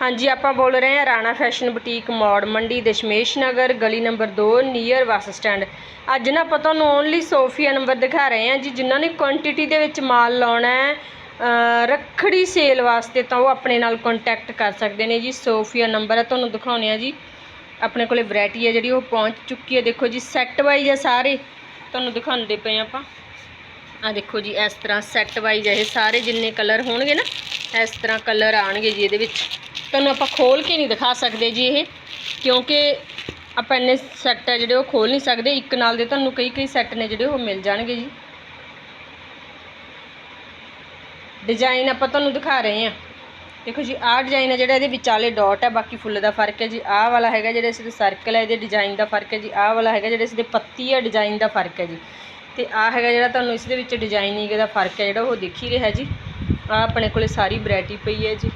ਹਾਂਜੀ, ਆਪਾਂ ਬੋਲ ਰਹੇ ਹਾਂ ਰਾਣਾ ਫੈਸ਼ਨ ਬੁਟੀਕ ਮੌੜ, ਮੰਡੀ, ਦਸ਼ਮੇਸ਼ ਨਗਰ, ਗਲੀ ਨੰਬਰ 2 ਨੀਅਰ ਬੱਸ ਸਟੈਂਡ। ਅੱਜ ਨਾ ਆਪਾਂ ਤੁਹਾਨੂੰ ਓਨਲੀ ਸੋਫੀਆ ਨੰਬਰ ਦਿਖਾ ਰਹੇ ਹਾਂ ਜੀ, ਜਿਨ੍ਹਾਂ ਨੇ ਕੁਆਂਟੀਟੀ ਦੇ ਵਿੱਚ ਮਾਲ ਲਾਉਣਾ ਹੈ ਰੱਖੜੀ ਸੇਲ ਵਾਸਤੇ ਤਾਂ ਉਹ ਆਪਣੇ ਨਾਲ ਕੰਟੈਕਟ ਕਰ ਸਕਦੇ ਨੇ ਜੀ, ਸੋਫੀਆ ਨੰਬਰ ਹੈ ਤੁਹਾਨੂੰ ਦਿਖਾਉਣੇ ਆ ਜੀ। ਆਪਣੇ ਕੋਲੇ ਵੈਰਾਈਟੀ ਹੈ ਜਿਹੜੀ, ਉਹ ਪਹੁੰਚ ਚੁੱਕੀ ਹੈ। ਦੇਖੋ ਜੀ ਸੈੱਟ ਵਾਈਜ਼ ਆ ਸਾਰੇ। ਤੁਹਾਨੂੰ ਦਿਖਾਉਂਦੇ ਪਏ ਆਪਾਂ। ਆ ਦੇਖੋ ਜੀ, ਇਸ ਤਰ੍ਹਾਂ ਸੈੱਟ ਵਾਈਜ਼ ਇਹ ਸਾਰੇ, ਜਿੰਨੇ ਕਲਰ ਹੋਣਗੇ ਨਾ, ਇਸ ਤਰ੍ਹਾਂ ਕਲਰ ਆਣਗੇ ਜੀ ਇਹਦੇ ਵਿੱਚ। ਤੁਹਾਨੂੰ ਆਪਾਂ ਖੋਲ ਕੇ ਨਹੀਂ ਦਿਖਾ ਸਕਦੇ ਜੀ ਇਹ, ਕਿਉਂਕਿ ਆਪਾਂ ਇੰਨੇ ਸੈੱਟ ਹੈ ਜਿਹੜੇ ਉਹ ਖੋਲ ਨਹੀਂ ਸਕਦੇ। ਇੱਕ ਨਾਲ ਦੇ ਤੁਹਾਨੂੰ ਕਈ ਕਈ ਸੈੱਟ ਨੇ ਜਿਹੜੇ ਉਹ ਮਿਲ ਜਾਣਗੇ ਜੀ। ਡਿਜ਼ਾਈਨ ਆਪਾਂ ਤੁਹਾਨੂੰ ਦਿਖਾ ਰਹੇ ਹਾਂ। ਦੇਖੋ ਜੀ, ਆਹ ਡਿਜ਼ਾਈਨ ਹੈ ਜਿਹੜਾ ਇਹਦੇ ਵਿਚਾਲੇ ਡਾਟ ਹੈ ਬਾਕੀ ਫੁੱਲ ਦਾ ਫ਼ਰਕ ਹੈ ਜੀ। ਆਹ ਵਾਲਾ ਹੈਗਾ ਜਿਹੜਾ ਇਸ ਦੇ ਸਰਕਲ ਹੈ ਇਹਦੇ ਡਿਜ਼ਾਈਨ ਦਾ ਫ਼ਰਕ ਹੈ ਜੀ। ਆਹ ਵਾਲਾ ਹੈਗਾ ਜਿਹੜਾ ਇਸ ਦੇ ਪੱਤੀ ਹੈ ਡਿਜ਼ਾਈਨ ਦਾ ਫ਼ਰਕ ਹੈ ਜੀ। ਤੇ ਆਹ ਹੈਗਾ ਜਿਹੜਾ ਤੁਹਾਨੂੰ ਇਸ ਦੇ ਵਿੱਚ ਡਿਜ਼ਾਈਨਿੰਗ ਦਾ ਫ਼ਰਕ ਹੈ ਜਿਹੜਾ ਉਹ ਦਿਖ ਹੀ ਰਿਹਾ ਜੀ। ਆਹ ਆਪਣੇ ਕੋਲੇ ਸਾਰੀ ਵੈਰਾਈਟੀ ਪਈ ਹੈ ਜੀ।